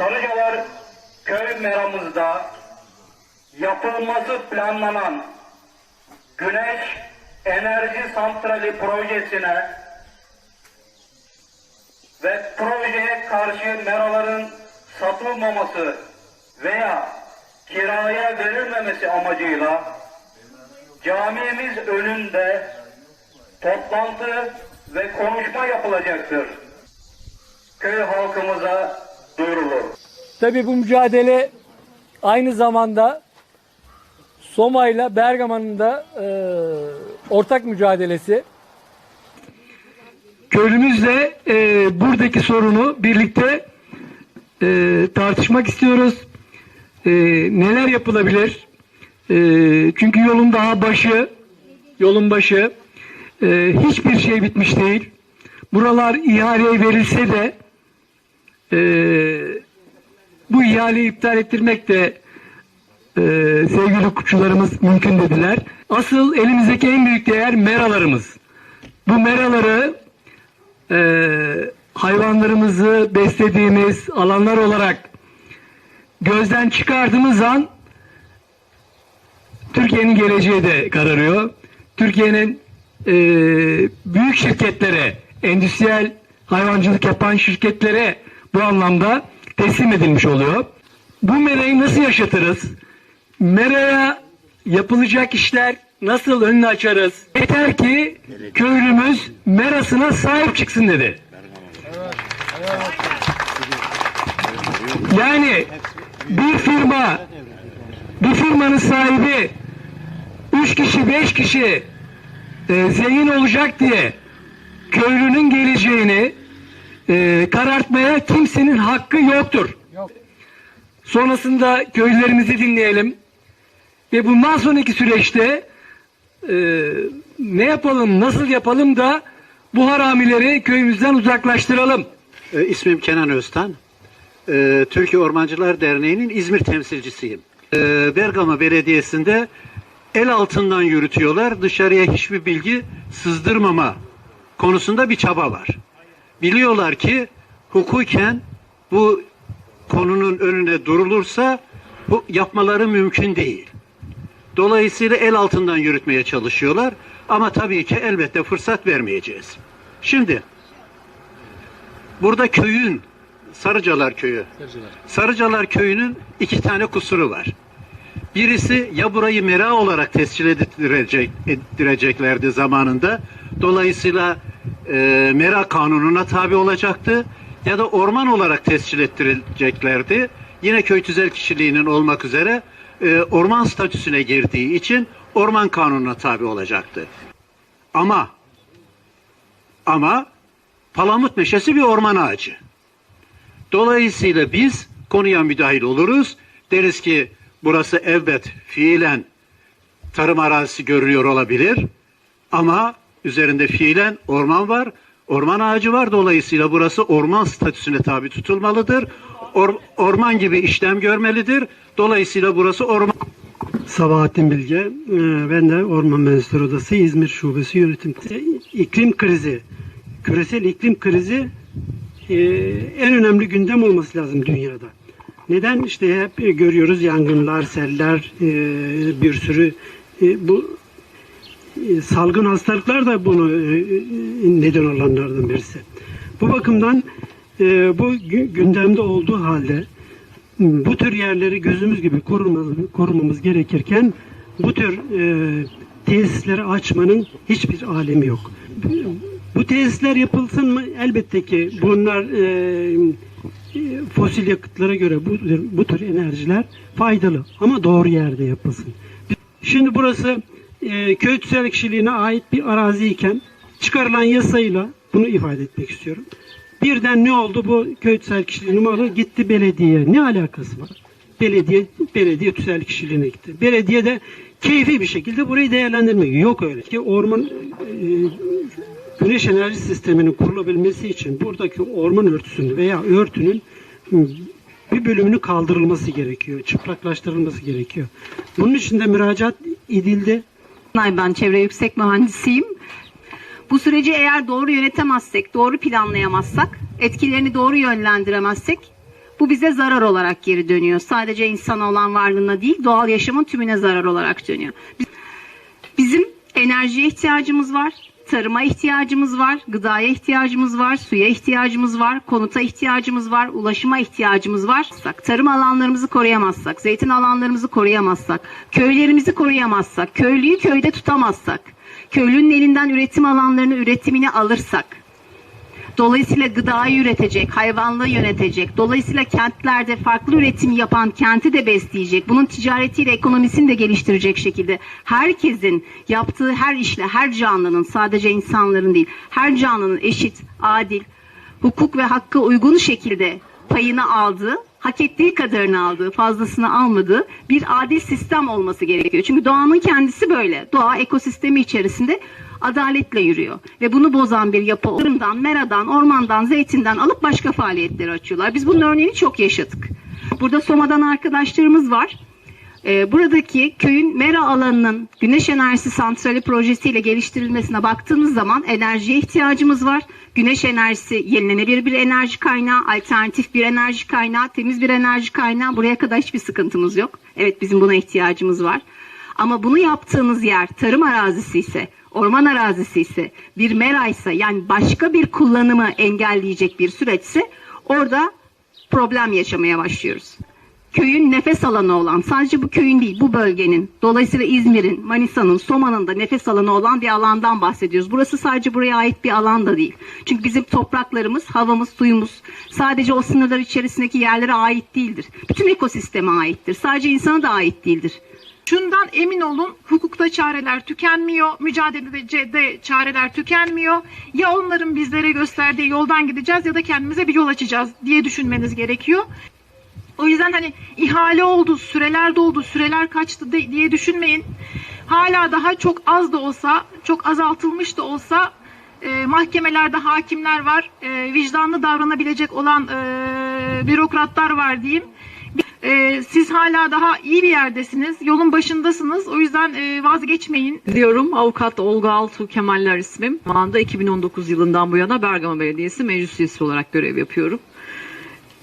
Sarıcalar köy meramızda yapılması planlanan güneş enerji santrali projesine ve projeye karşı meraların satılmaması veya kiraya verilmemesi amacıyla camimiz önünde toplantı ve konuşma yapılacaktır. Köy halkımıza duyurulur. Tabii bu mücadele aynı zamanda Soma ile Bergama'nın da e, ortak mücadelesi. Köylümüzle e, buradaki sorunu birlikte e, tartışmak istiyoruz. E, neler yapılabilir? E, çünkü yolun daha başı, yolun başı e, hiçbir şey bitmiş değil. Buralar ihaleye verilse de e, bu ihaleyi iptal ettirmek de e, sevgili hukukçularımız mümkün dediler. Asıl elimizdeki en büyük değer meralarımız. Bu meraları e, hayvanlarımızı beslediğimiz alanlar olarak gözden çıkardığımız an Türkiye'nin geleceği de kararıyor. Türkiye'nin e, büyük şirketlere, endüstriyel hayvancılık yapan şirketlere bu anlamda teslim edilmiş oluyor. Bu merayı nasıl yaşatırız? Meraya yapılacak işler nasıl önünü açarız? Yeter ki köylümüz merasına sahip çıksın dedi. Yani bir firma bir firmanın sahibi üç kişi beş kişi e, zengin olacak diye köylünün geleceğini e, karartmaya kimsenin hakkı yoktur. Sonrasında köylülerimizi dinleyelim ve bundan sonraki süreçte e, ne yapalım, nasıl yapalım da bu haramileri köyümüzden uzaklaştıralım. E, İsmim Kenan Öztan. E, Türkiye Ormancılar Derneği'nin İzmir temsilcisiyim. E, Bergama Belediyesi'nde el altından yürütüyorlar. Dışarıya hiçbir bilgi sızdırmama konusunda bir çaba var. Biliyorlar ki hukuken bu konunun önüne durulursa bu yapmaları mümkün değil. Dolayısıyla el altından yürütmeye çalışıyorlar. Ama tabii ki elbette fırsat vermeyeceğiz. Şimdi Burada köyün Sarıcalar köyü. Sarıcalar köyünün iki tane kusuru var. Birisi ya burayı mera olarak tescil ettirecek, ettireceklerdi zamanında. Dolayısıyla e, mera kanununa tabi olacaktı. Ya da orman olarak tescil ettireceklerdi. Yine köy tüzel kişiliğinin olmak üzere e, orman statüsüne girdiği için orman kanununa tabi olacaktı. Ama ama Palamut meşesi bir orman ağacı. Dolayısıyla biz konuya müdahil oluruz. Deriz ki burası evet fiilen tarım arazisi görünüyor olabilir. Ama üzerinde fiilen orman var. Orman ağacı var. Dolayısıyla burası orman statüsüne tabi tutulmalıdır. Or- orman gibi işlem görmelidir. Dolayısıyla burası orman Sabahattin Bilge. Ee, Ben de Orman Mühendisleri Odası İzmir Şubesi Yönetim. İklim krizi, küresel iklim krizi e, en önemli gündem olması lazım dünyada. Neden? İşte hep görüyoruz yangınlar, seller, e, bir sürü e, bu e, salgın hastalıklar da bunu e, neden olanlardan birisi. Bu bakımdan e, bu gü- gündemde olduğu halde bu tür yerleri gözümüz gibi korumamız, gerekirken bu tür e, tesisleri açmanın hiçbir alemi yok. Bu tesisler yapılsın mı? Elbette ki bunlar e, e, fosil yakıtlara göre bu, bu tür enerjiler faydalı ama doğru yerde yapılsın. Şimdi burası e, köy tüzel kişiliğine ait bir araziyken çıkarılan yasayla bunu ifade etmek istiyorum. Birden ne oldu bu köy tüzel kişiliği numaralı gitti belediyeye. Ne alakası var? Belediye belediye tüzel kişiliğine gitti. Belediye de keyfi bir şekilde burayı değerlendirmek. Yok öyle ki orman e, güneş enerji sisteminin kurulabilmesi için buradaki orman örtüsünün veya örtünün bir bölümünün kaldırılması gerekiyor. Çıplaklaştırılması gerekiyor. Bunun için de müracaat edildi. Ben çevre yüksek mühendisiyim. Bu süreci eğer doğru yönetemezsek, doğru planlayamazsak, etkilerini doğru yönlendiremezsek Bu bize zarar olarak geri dönüyor. Sadece insana olan varlığına değil, doğal yaşamın tümüne zarar olarak dönüyor. Biz- Bizim enerjiye ihtiyacımız var, tarıma ihtiyacımız var, gıdaya ihtiyacımız var, suya ihtiyacımız var, konuta ihtiyacımız var, ulaşıma ihtiyacımız var. Tarım alanlarımızı koruyamazsak, zeytin alanlarımızı koruyamazsak, köylerimizi koruyamazsak, köylüyü köyde tutamazsak, köylünün elinden üretim alanlarını üretimini alırsak, Dolayısıyla gıdayı üretecek, hayvanlığı yönetecek. Dolayısıyla kentlerde farklı üretim yapan kenti de besleyecek. Bunun ticaretiyle ekonomisini de geliştirecek şekilde herkesin yaptığı her işle, her canlının sadece insanların değil, her canlının eşit, adil, hukuk ve hakka uygun şekilde payını aldığı, hak ettiği kadarını aldığı, fazlasını almadığı bir adil sistem olması gerekiyor. Çünkü doğanın kendisi böyle. Doğa ekosistemi içerisinde adaletle yürüyor. Ve bunu bozan bir yapı ormandan, meradan, ormandan, zeytinden alıp başka faaliyetleri açıyorlar. Biz bunun örneğini çok yaşadık. Burada Soma'dan arkadaşlarımız var. Ee, buradaki köyün mera alanının güneş enerjisi santrali projesiyle geliştirilmesine baktığımız zaman enerjiye ihtiyacımız var. Güneş enerjisi yenilenebilir bir enerji kaynağı, alternatif bir enerji kaynağı, temiz bir enerji kaynağı. Buraya kadar hiçbir sıkıntımız yok. Evet bizim buna ihtiyacımız var. Ama bunu yaptığımız yer tarım arazisi ise, orman arazisi ise, bir mera ise yani başka bir kullanımı engelleyecek bir süreçse orada problem yaşamaya başlıyoruz. Köyün nefes alanı olan, sadece bu köyün değil bu bölgenin, dolayısıyla İzmir'in, Manisa'nın, Soma'nın da nefes alanı olan bir alandan bahsediyoruz. Burası sadece buraya ait bir alan da değil. Çünkü bizim topraklarımız, havamız, suyumuz sadece o sınırlar içerisindeki yerlere ait değildir. Bütün ekosisteme aittir. Sadece insana da ait değildir. Şundan emin olun hukukta çareler tükenmiyor, mücadelede çareler tükenmiyor. Ya onların bizlere gösterdiği yoldan gideceğiz ya da kendimize bir yol açacağız diye düşünmeniz gerekiyor. O yüzden hani ihale oldu, süreler doldu, süreler kaçtı diye düşünmeyin. Hala daha çok az da olsa, çok azaltılmış da olsa e, mahkemelerde hakimler var, e, vicdanlı davranabilecek olan e, bürokratlar var diyeyim. E, siz hala daha iyi bir yerdesiniz, yolun başındasınız. O yüzden e, vazgeçmeyin. Diyorum avukat Olga Altuğ Kemaller ismim. Şu anda 2019 yılından bu yana Bergama Belediyesi meclis üyesi olarak görev yapıyorum.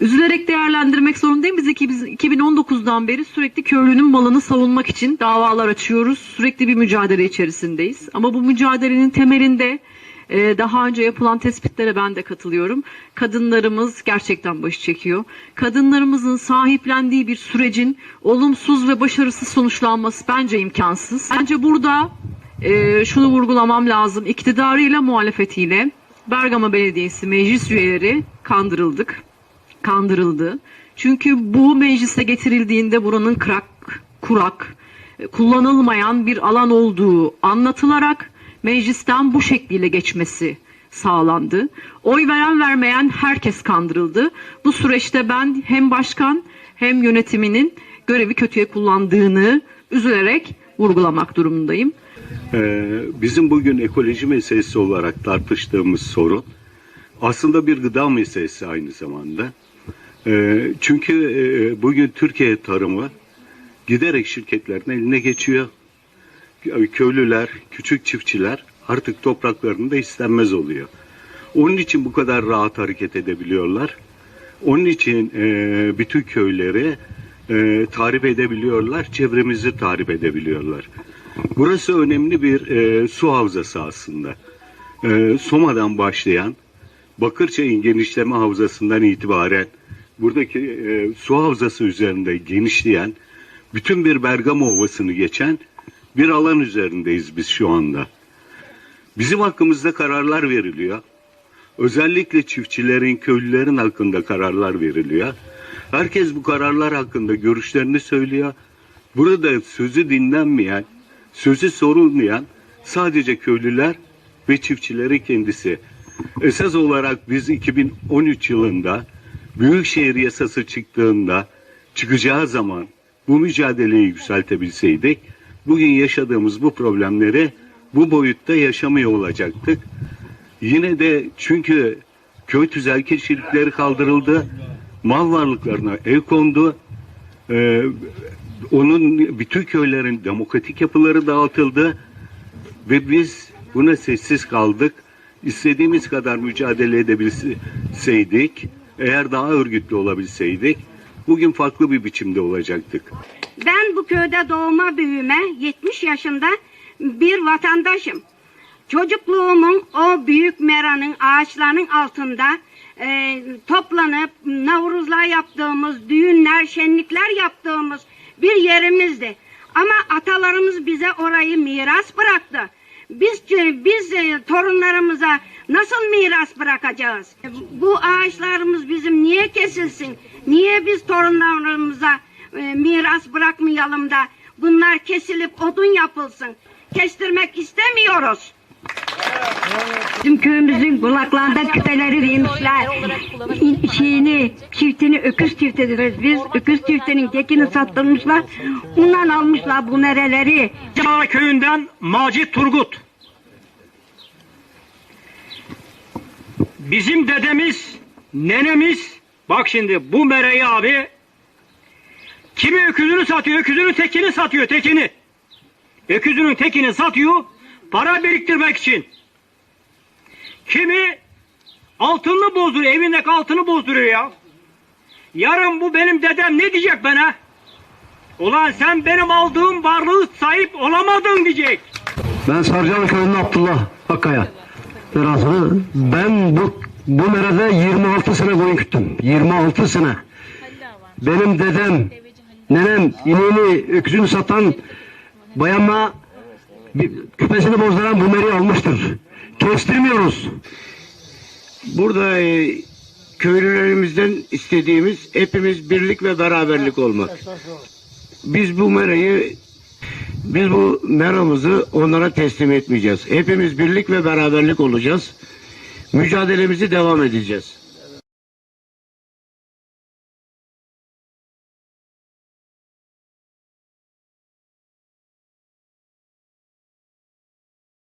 Üzülerek değerlendirmek zorundayım. Biz iki- biz 2019'dan beri sürekli köylünün malını savunmak için davalar açıyoruz. Sürekli bir mücadele içerisindeyiz. Ama bu mücadelenin temelinde e, daha önce yapılan tespitlere ben de katılıyorum. Kadınlarımız gerçekten başı çekiyor. Kadınlarımızın sahiplendiği bir sürecin olumsuz ve başarısız sonuçlanması bence imkansız. Bence burada e, şunu vurgulamam lazım. İktidarıyla muhalefetiyle Bergama Belediyesi meclis üyeleri kandırıldık kandırıldı. Çünkü bu meclise getirildiğinde buranın kırak, kurak, kullanılmayan bir alan olduğu anlatılarak meclisten bu şekliyle geçmesi sağlandı. Oy veren vermeyen herkes kandırıldı. Bu süreçte ben hem başkan hem yönetiminin görevi kötüye kullandığını üzülerek vurgulamak durumundayım. Ee, bizim bugün ekoloji meselesi olarak tartıştığımız sorun aslında bir gıda meselesi aynı zamanda. Ee, çünkü e, bugün Türkiye tarımı giderek şirketlerin eline geçiyor. Köylüler, küçük çiftçiler artık topraklarında istenmez oluyor. Onun için bu kadar rahat hareket edebiliyorlar. Onun için e, bütün köyleri e, tahrip edebiliyorlar, çevremizi tahrip edebiliyorlar. Burası önemli bir e, su havzası aslında. E, Soma'dan başlayan Bakırçay'ın genişleme havzasından itibaren buradaki e, su havzası üzerinde genişleyen bütün bir Bergama Ovası'nı geçen bir alan üzerindeyiz biz şu anda. Bizim hakkımızda kararlar veriliyor. Özellikle çiftçilerin, köylülerin hakkında kararlar veriliyor. Herkes bu kararlar hakkında görüşlerini söylüyor. Burada sözü dinlenmeyen, sözü sorulmayan sadece köylüler ve çiftçilerin kendisi. Esas olarak biz 2013 yılında Büyükşehir Yasası çıktığında çıkacağı zaman bu mücadeleyi yükseltebilseydik bugün yaşadığımız bu problemleri bu boyutta yaşamıyor olacaktık. Yine de çünkü köy tüzelkeşilikleri kaldırıldı, mal varlıklarına el kondu, ee, onun bütün köylerin demokratik yapıları dağıtıldı ve biz buna sessiz kaldık. İstediğimiz kadar mücadele edebilseydik Eğer daha örgütlü olabilseydik bugün farklı bir biçimde olacaktık. Ben bu köyde doğma büyüme 70 yaşında bir vatandaşım. Çocukluğumun o büyük meranın ağaçlarının altında e, toplanıp Navruzlar yaptığımız, düğünler, şenlikler yaptığımız bir yerimizdi. Ama atalarımız bize orayı miras bıraktı. Biz biz e, torunlarımıza nasıl miras bırakacağız? Bu ağaçlarımız bizim niye kesilsin? Niye biz torunlarımıza e, miras bırakmayalım da bunlar kesilip odun yapılsın? Kestirmek istemiyoruz. Bizim köyümüzün kulaklarında küpeleri vermişler. Şeyini, çiftini öküz çifti deriz biz. Öküz çiftinin tekini sattırmışlar. Ondan almışlar bu nereleri. Dağ köyünden Macit Turgut. Bizim dedemiz, nenemiz, bak şimdi bu Mereyi abi kimi öküzünü satıyor, öküzünün tekini satıyor, tekini. Öküzünün tekini satıyor, para biriktirmek için. Kimi altını bozduruyor, evindeki altını bozduruyor ya. Yarın bu benim dedem ne diyecek bana? Ulan sen benim aldığım varlığı sahip olamadın diyecek. Ben Sarıcalı köyünden Abdullah Akkaya. Merasını ben bu bu merada 26 sene koyun küttüm. 26 sene. Benim dedem, nenem ineğini, öküzünü satan bayanma küpesini bozduran bu meri almıştır. Kestirmiyoruz. Burada e, köylülerimizden istediğimiz hepimiz birlik ve beraberlik olmak. Biz bu merayı biz bu meramızı onlara teslim etmeyeceğiz. Hepimiz birlik ve beraberlik olacağız. Mücadelemizi devam edeceğiz.